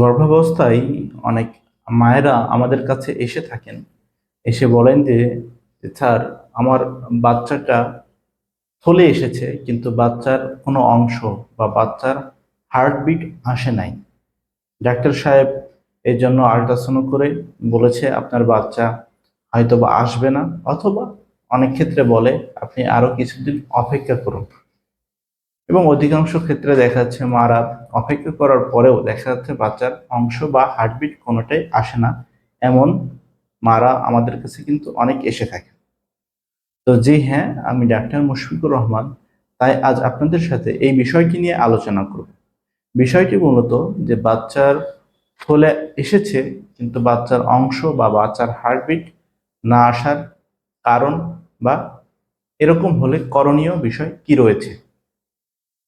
গর্ভাবস্থায় অনেক মায়েরা আমাদের কাছে এসে থাকেন। এসে বলেন যে স্যার, আমার বাচ্চাটা থলে এসেছে, কিন্তু বাচ্চার কোনো অংশ বা বাচ্চার হার্টবিট আসে নাই। ডাক্তার সাহেব এর জন্য আল্ট্রাসাউন্ড করে বলেছে, আপনার বাচ্চা হয়তো বা আসবে না। অথবা অনেক ক্ষেত্রে বলে, আপনি আরও কিছুদিন অপেক্ষা করুন। এবং অধিকাংশ ক্ষেত্রে দেখা যাচ্ছে মারা অপেক্ষা করার পরেও দেখা যাচ্ছে বাচ্চার অংশ বা হার্টবিট কোনোটাই আসে না। এমন মারা আমাদের কাছে কিন্তু অনেক এসে থাকে। তো জি হ্যাঁ আমি ডাক্তার মুশফিকুর রহমান। তাই আজ আপনাদের সাথে এই বিষয়টি নিয়ে আলোচনা করব। বিষয়টি মূলত যে বাচ্চার ফলে এসেছে, কিন্তু বাচ্চার অংশ বা বাচ্চার হার্টবিট না আসার কারণ বা এরকম হলে করণীয় বিষয় কি রয়েছে?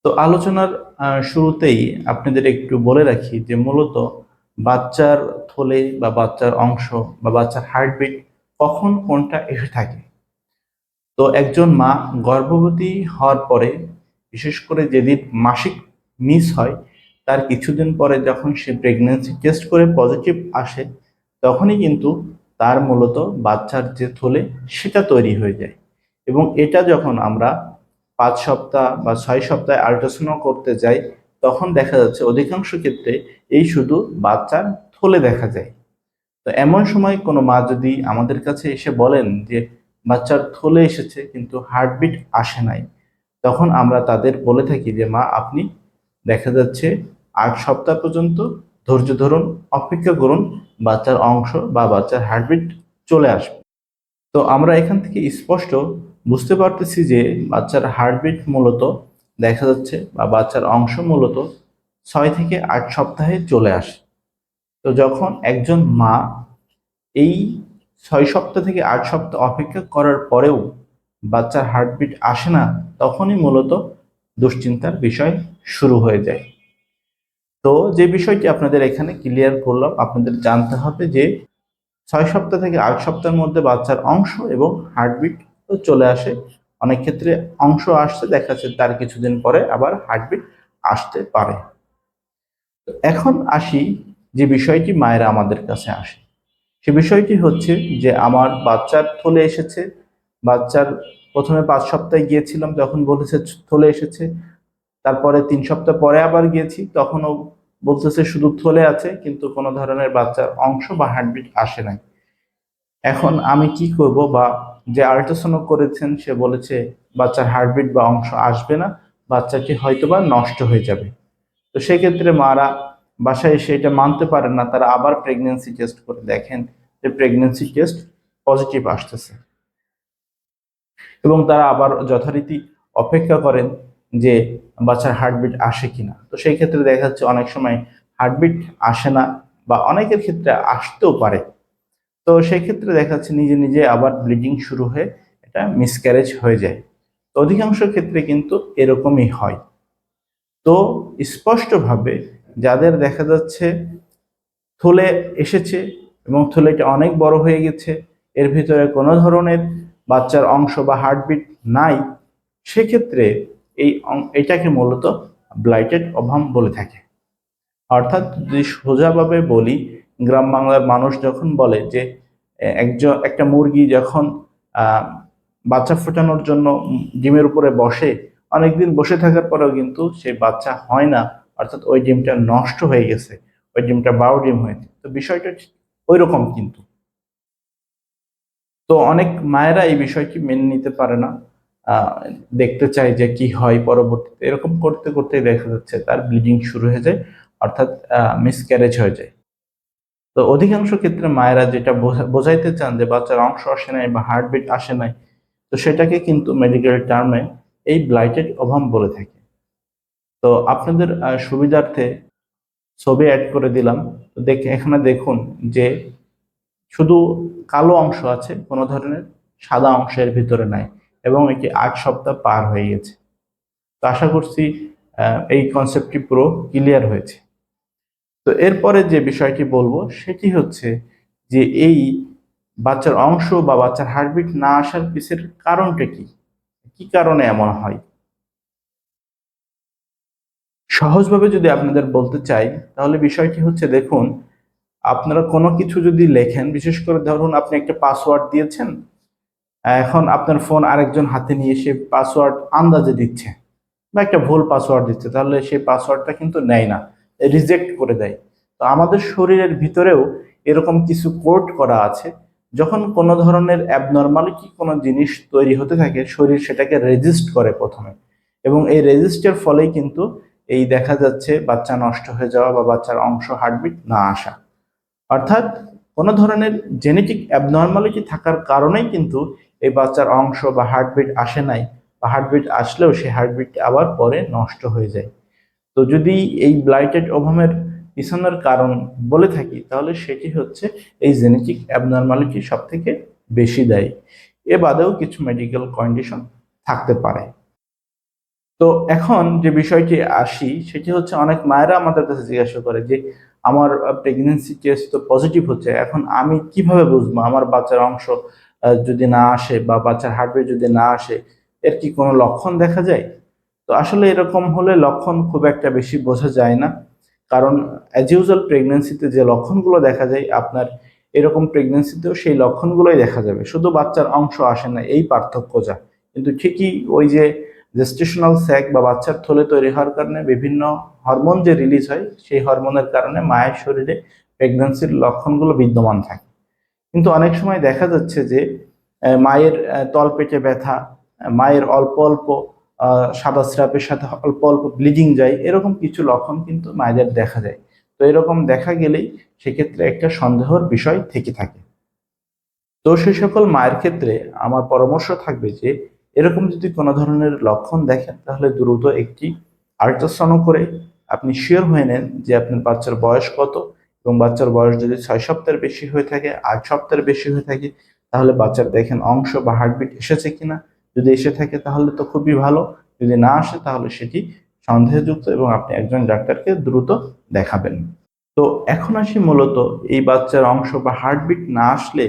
তো আলোচনার শুরুতেই আপনাদের একটু বলে রাখি যে মূলত বাচ্চার থলে বা বাচ্চার অংশ বা বাচ্চার হার্টবিট কখন কোনটা এসে থাকে। তো একজন মা গর্ভবতী হওয়ার পরে, বিশেষ করে যেদিন মাসিক মিস হয়, তার কিছুদিন পরে যখন সে প্রেগন্যান্সি টেস্ট করে পজিটিভ আসে, তখনই কিন্তু তার মূলত বাচ্চার যে থলে, সেটা তৈরি হয়ে যায়। এবং এটা যখন আমরা পাঁচ সপ্তাহ বা ছয় সপ্তাহে আল্ট্রাসাউন্ড করতে যাই, তখন দেখা যাচ্ছে অধিকাংশ ক্ষেত্রে এই শুধু বাচ্চার থলে দেখা যায়। তো এমন সময় কোনো মা যদি আমাদের কাছে এসে বলেন যে, বাচ্চার থলে এসেছে, কিন্তু হার্টবিট আসে নাই, তখন আমরা তাদের বলে থাকি যে, মা, আপনি দেখা যাচ্ছে আট সপ্তাহ পর্যন্ত ধৈর্য ধরুন, অপেক্ষা করুন, বাচ্চার অংশ বা বাচ্চার হার্টবিট চলে আসবে। তো আমরা এখান থেকে স্পষ্ট বুঝতে পারতেছি যে বাচ্চার হার্টবিট মূলত দেখা যাচ্ছে বা বাচ্চার অংশ মূলত ছয় থেকে আট সপ্তাহে চলে আসে। তো যখন একজন মা এই ছয় সপ্তাহ থেকে আট সপ্তাহ অপেক্ষা করার পরেও বাচ্চার হার্টবিট আসে না, তখনই মূলত দুশ্চিন্তার বিষয় শুরু হয়ে যায়। তো যে বিষয়টি আপনাদের এখানে ক্লিয়ার করলাম, আপনাদের জানতে হবে যে ছয় সপ্তাহ থেকে আট সপ্তাহের মধ্যে বাচ্চার অংশ এবং হার্টবিট চলে আসে। অনেক ক্ষেত্রে অংশ আসছে, দেখা যাচ্ছে তার কিছুদিন পরে আবার হার্টবিট আসতে পারে। এখন আসি যে বিষয়টি মায়েরা আমাদের কাছে আসে। সে বিষয়টি হচ্ছে যে আমার বাচ্চার থলে এসেছে। বাচ্চার প্রথমে পাঁচ সপ্তাহে গিয়েছিলাম, যখন বলেছে থলে এসেছে। তারপরে তিন সপ্তাহ পরে আবার গিয়েছি, তখনও বলতেছে শুধু থলে আছে, কিন্তু কোনো ধরনের বাচ্চার অংশ বা হার্টবিট আসে নাই। এখন আমি কি করব বা যে আল্ট্রাসাউন্ড করেছেন, সে বলেছে বাচ্চার হার্টবিট বা অংশ আসবে না, বাচ্চাটি হয়তোবা নষ্ট হয়ে যাবে। তো সেক্ষেত্রে মারা বাসায় এসে এটা মানতে পারেন না, তারা আবার প্রেগনেন্সি টেস্ট করে দেখেন যে প্রেগনেন্সি টেস্ট পজিটিভ আসতেছে। এবং তারা আবার যথারীতি অপেক্ষা করেন যে বাচ্চার হার্টবিট আসে কিনা। তো সেই ক্ষেত্রে দেখা যাচ্ছে অনেক সময় হার্টবিট আসে না বা অনেকের ক্ষেত্রে আসতেও পারে। তো সেই ক্ষেত্রে দেখা যাচ্ছে নিজে নিজে আবার ব্লিডিং শুরু হয়ে এটা মিসক্যারেজ হয়ে যায়। তো অধিকাংশ ক্ষেত্রে কিন্তু এরকমই হয়। তো স্পষ্টভাবে যাদের দেখা যাচ্ছে থলে এসেছে এবং থলেটা অনেক বড় হয়ে গেছে, এর ভিতরে কোনো ধরনের বাচ্চার অংশ বা হার্টবিট নাই, সেক্ষেত্রে এই এটাকে মূলত ব্লাইটেড অভাম বলে থাকে। অর্থাৎ যদি সোজাভাবে বলি গ্রাম বাংলার মানুষ যখন বলে যে একজন, একটা মুরগি যখন বাচ্চা ফোটানোর জন্য ডিমের উপরে বসে, অনেকদিন বসে থাকার পরেও কিন্তু সেই বাচ্চা হয় না, অর্থাৎ ওই ডিমটা নষ্ট হয়ে গেছে, ওই ডিমটা বারো ডিম হয়েছে। তো বিষয়টা ওই রকম কিন্তু। তো অনেক মায়েরা এই বিষয়টি মেনে নিতে পারে না দেখতে চায় যে কি হয় পরবর্তীতে। এরকম করতে করতে দেখা যাচ্ছে তার ব্লিডিং শুরু হয়ে যায়, অর্থাৎ মিসক্যারেজ হয়ে যায়। তো অধিকাংশ ক্ষেত্রে মায়েরা যেটা বোঝা- বোঝাইতে চান যে বাচ্চার অংশ আসে নাই বা হার্টবিট আসে নাই, তো সেটাকে কিন্তু মেডিকেল টার্মে এই ব্লাইটেড অভাম বলে থাকে। তো আপনাদের সুবিধার্থে ছবি অ্যাড করে দিলাম। দেখে, এখানে দেখুন যে শুধু কালো অংশ আছে, কোনো ধরনের সাদা অংশের ভিতরে নাই এবং এটি আট সপ্তাহ পার হয়ে গেছে। তো আশা করছি এই কনসেপ্টটি পুরো ক্লিয়ার হয়েছে। তো এরপরে যে বিষয়টি বলব, সেটি হচ্ছে যে এই বাচ্চার অংশ বা বাচ্চার হার্টবিট না আসার পিছের কারণটা কি? কি কারণে এমন হয়? সহজভাবে যদি আপনাদের বলতে চাই, তাহলে বিষয়টি হচ্ছে দেখুন, আপনারা কোনো কিছু যদি লেখেন, বিশেষ করে ধরুন আপনি একটা পাসওয়ার্ড দিয়েছেন, এখন আপনার ফোন আরেকজন হাতে নিয়ে সে পাসওয়ার্ড আন্দাজে দিচ্ছে বা একটা ভুল পাসওয়ার্ড দিচ্ছে, তাহলে সেই পাসওয়ার্ডটা কিন্তু নেয় না। রিজেক্ট করে দেয়। তো আমাদের শরীরের ভিতরেও এরকম কিছু কোড করা আছে, যখন কোনো ধরনের অ্যাবনর্মালিটি কোনো জিনিস তৈরি হতে থাকে, শরীর সেটাকে রেজিস্ট করে প্রথমে। এবং এই রেজিস্টের ফলেই কিন্তু এই দেখা যাচ্ছে বাচ্চা নষ্ট হয়ে যাওয়া বা বাচ্চার অংশ হার্টবিট না আসা। অর্থাৎ কোনো ধরনের জেনেটিক অ্যাবনর্মালিটি থাকার কারণেই কিন্তু এই বাচ্চার অংশ বা হার্টবিট আসে নাই বা হার্টবিট আসলেও সেই হার্টবিট আবার পরে নষ্ট হয়ে যায়। তো যদি এই ব্লাইটেড ওভামের পিছনের কারণ বলে থাকি, তাহলে সেটি হচ্ছে এই জেনেটিক অ্যাবনর্মালিটি সব থেকে বেশি দেয়। এ বাদেও কিছু মেডিকেল কন্ডিশন থাকতে পারে। তো এখন যে বিষয়টি আসি, সেটি হচ্ছে অনেক মায়েরা আমাদের কাছে জিজ্ঞাসা করে যে, আমার প্রেগনেন্সি টেস্ট তো পজিটিভ হচ্ছে, এখন আমি কীভাবে বুঝব? আমার বাচ্চার অংশ যদি না আসে বা বাচ্চার হার্টবিট যদি না আসে, এর কি কোনো লক্ষণ দেখা যায়? তো আসলে এরকম হলে লক্ষণ খুব একটা বেশি বোঝা যায় না। কারণ অ্যাজ ইউজুয়াল প্রেগনেন্সিতে যে লক্ষণগুলো দেখা যায়, আপনার এরকম প্রেগনেন্সিতেও সেই লক্ষণগুলোই দেখা যাবে। শুধু বাচ্চার অংশ আসে না, এই পার্থক্য যা। কিন্তু ঠিকই ওই যে জেস্টেশনাল স্যাক বা বাচ্চার থলে তৈরি হওয়ার কারণে বিভিন্ন হরমোন যে রিলিজ হয়, সেই হরমোনের কারণে মায়ের শরীরে প্রেগনেন্সির লক্ষণগুলো বিদ্যমান থাকে। কিন্তু অনেক সময় দেখা যাচ্ছে যে মায়ের তলপেটে ব্যথা, মায়ের অল্প অল্প সাদা স্রাপের সাথে অল্প অল্প ব্লিডিং যায়, এরকম কিছু লক্ষণ কিন্তু মায়েদের দেখা যায়। তো এরকম দেখা গেলেই সেক্ষেত্রে একটা সন্দেহর বিষয় থেকে থাকে। তো সেই সকল মায়ের ক্ষেত্রে আমার পরামর্শ থাকবে যে, এরকম যদি কোনো ধরনের লক্ষণ দেখেন, তাহলে দ্রুত একটি আল্ট্রাসাউন্ড করে আপনি শিওর হয়ে নেন যে আপনার বাচ্চার বয়স কত এবং বাচ্চার বয়স যদি ছয় সপ্তাহের বেশি হয়ে থাকে, আট সপ্তাহের বেশি হয়ে থাকে, তাহলে বাচ্চার দেখেন অংশ বা হার্টবিট এসেছে কিনা। যদি এসে থাকে তাহলে তো খুবই ভালো, যদি না আসে তাহলে সেটি সন্দেহযুক্ত এবং আপনি একজন ডাক্তারকে দ্রুত দেখাবেন। তো এখন আসি মূলত এই বাচ্চার অংশ বা হার্টবিট না আসলে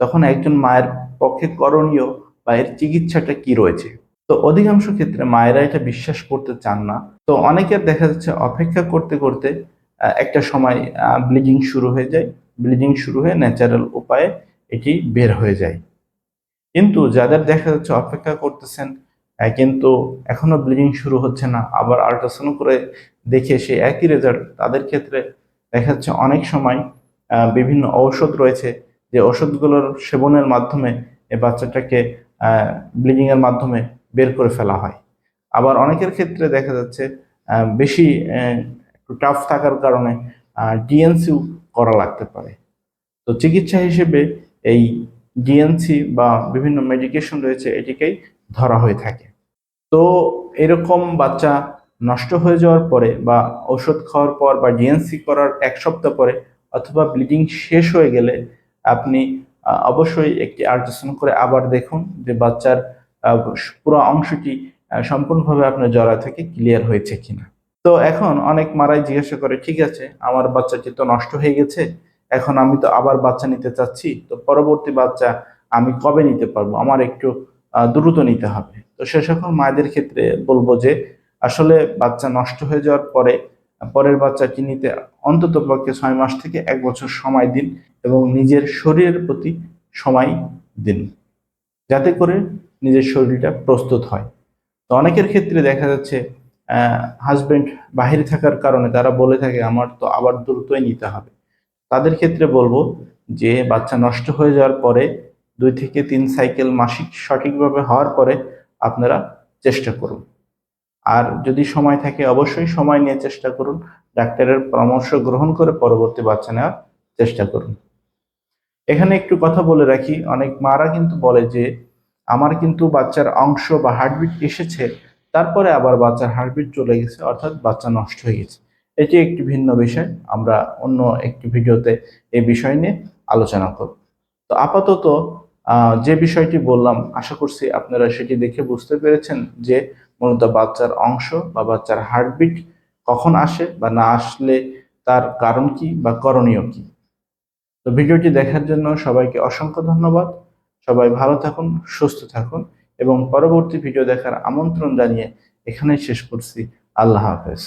তখন একজন মায়ের পক্ষে করণীয় বা এর চিকিৎসাটা কি রয়েছে? তো অধিকাংশ ক্ষেত্রে মায়েরা এটা বিশ্বাস করতে চান না। তো অনেকের দেখা যাচ্ছে অপেক্ষা করতে করতে একটা সময় ব্লিডিং শুরু হয়ে যায়। ব্লিডিং শুরু হয়ে ন্যাচারাল উপায়ে এটি বের হয়ে যায়। কিন্তু যাদের দেখা যাচ্ছে অপেক্ষা করতেছেন কিন্তু এখনও ব্লিডিং শুরু হচ্ছে না, আবার আল্ট্রাসাউন্ড করে দেখে সে একই রেজাল্ট তাদের ক্ষেত্রে দেখা যাচ্ছে অনেক সময় বিভিন্ন ঔষধ রয়েছে, যে ওষুধগুলোর সেবনের মাধ্যমে এই বাচ্চাটাকে ব্লিডিং এর মাধ্যমে বের করে ফেলা হয়। আবার অনেকের ক্ষেত্রে দেখা যাচ্ছে বেশি একটু টাফ থাকার কারণে ডিএনসিউ করা লাগতে পারে। তো চিকিৎসা হিসেবে এই ডিএনসি বা বিভিন্ন মেডিকেশন রয়েছে এটিকেই ধরা হয়ে থাকে। তো এরকম বাচ্চা নষ্ট হয়ে যাওয়ার পরে বা ওষুধ খাওয়ার পর বা ডিএনসি করার এক সপ্তাহ পরে অথবা ব্লিডিং শেষ হয়ে গেলে আপনি অবশ্যই একটি আল্ট্রাসাউন্ড করে আবার দেখুন যে বাচ্চার পুরো অংশটি সম্পূর্ণভাবে আপনার জরা থেকে ক্লিয়ার হয়েছে কিনা। তো এখন অনেক মারাই জিজ্ঞাসা করে, ঠিক আছে, আমার বাচ্চাটি তো নষ্ট হয়ে গেছে এখন আমি তো আবার বাচ্চা নিতে চাচ্ছি, তো পরবর্তী বাচ্চা আমি কবে নিতে পারব? আমার একটু দ্রুত নিতে হবে। তো সে সকল মায়েদের ক্ষেত্রে বলব যে, আসলে বাচ্চা নষ্ট হয়ে যাওয়ার পরে, পরের বাচ্চাটি নিতে অন্তত পক্ষে ছয় মাস থেকে এক বছর সময় দিন এবং নিজের শরীরের প্রতি সময় দিন। যাতে করে নিজের শরীরটা প্রস্তুত হয়। তো অনেকের ক্ষেত্রে দেখা যাচ্ছে হাজবেন্ড বাহিরে থাকার কারণে তারা বলে থাকে, আমার তো আবার দ্রুতই নিতে হবে। তাদের ক্ষেত্রে বলব যে বাচ্চা নষ্ট হয়ে যাওয়ার পরে দুই থেকে তিন সাইকেল মাসিক সঠিকভাবে হওয়ার পরে আপনারা চেষ্টা করুন। আর যদি সময় থাকে অবশ্যই সময় নিয়ে চেষ্টা করুন। ডাক্তারের পরামর্শ গ্রহণ করে পরবর্তী বাচ্চা নেওয়ার চেষ্টা করুন। এখানে একটু কথা বলে রাখি, অনেক মারা কিন্তু বলে যে, আমার কিন্তু বাচ্চার অংশ বা হার্টবিট এসেছে, তারপরে আবার বাচ্চার হার্টবিট চলে গেছে, অর্থাৎ বাচ্চা নষ্ট হয়ে গেছে। এটি একটি ভিন্ন বিষয়। আমরা অন্য একটি ভিডিওতে এই বিষয় নিয়ে আলোচনা করব। তো আপাতত যে বিষয়টি বললাম, আশা করছি আপনারা সেটি দেখে বুঝতে পেরেছেন যে মূলত বাচ্চার অংশ বা বাচ্চার হার্টবিট কখন আসে বা না আসলে তার কারণ কি বা করণীয় কি। তো ভিডিওটি দেখার জন্য সবাইকে অসংখ্য ধন্যবাদ। সবাই ভালো থাকুন, সুস্থ থাকুন এবং পরবর্তী ভিডিও দেখার আমন্ত্রণ জানিয়ে এখানেই শেষ করছি। আল্লাহ হাফেজ।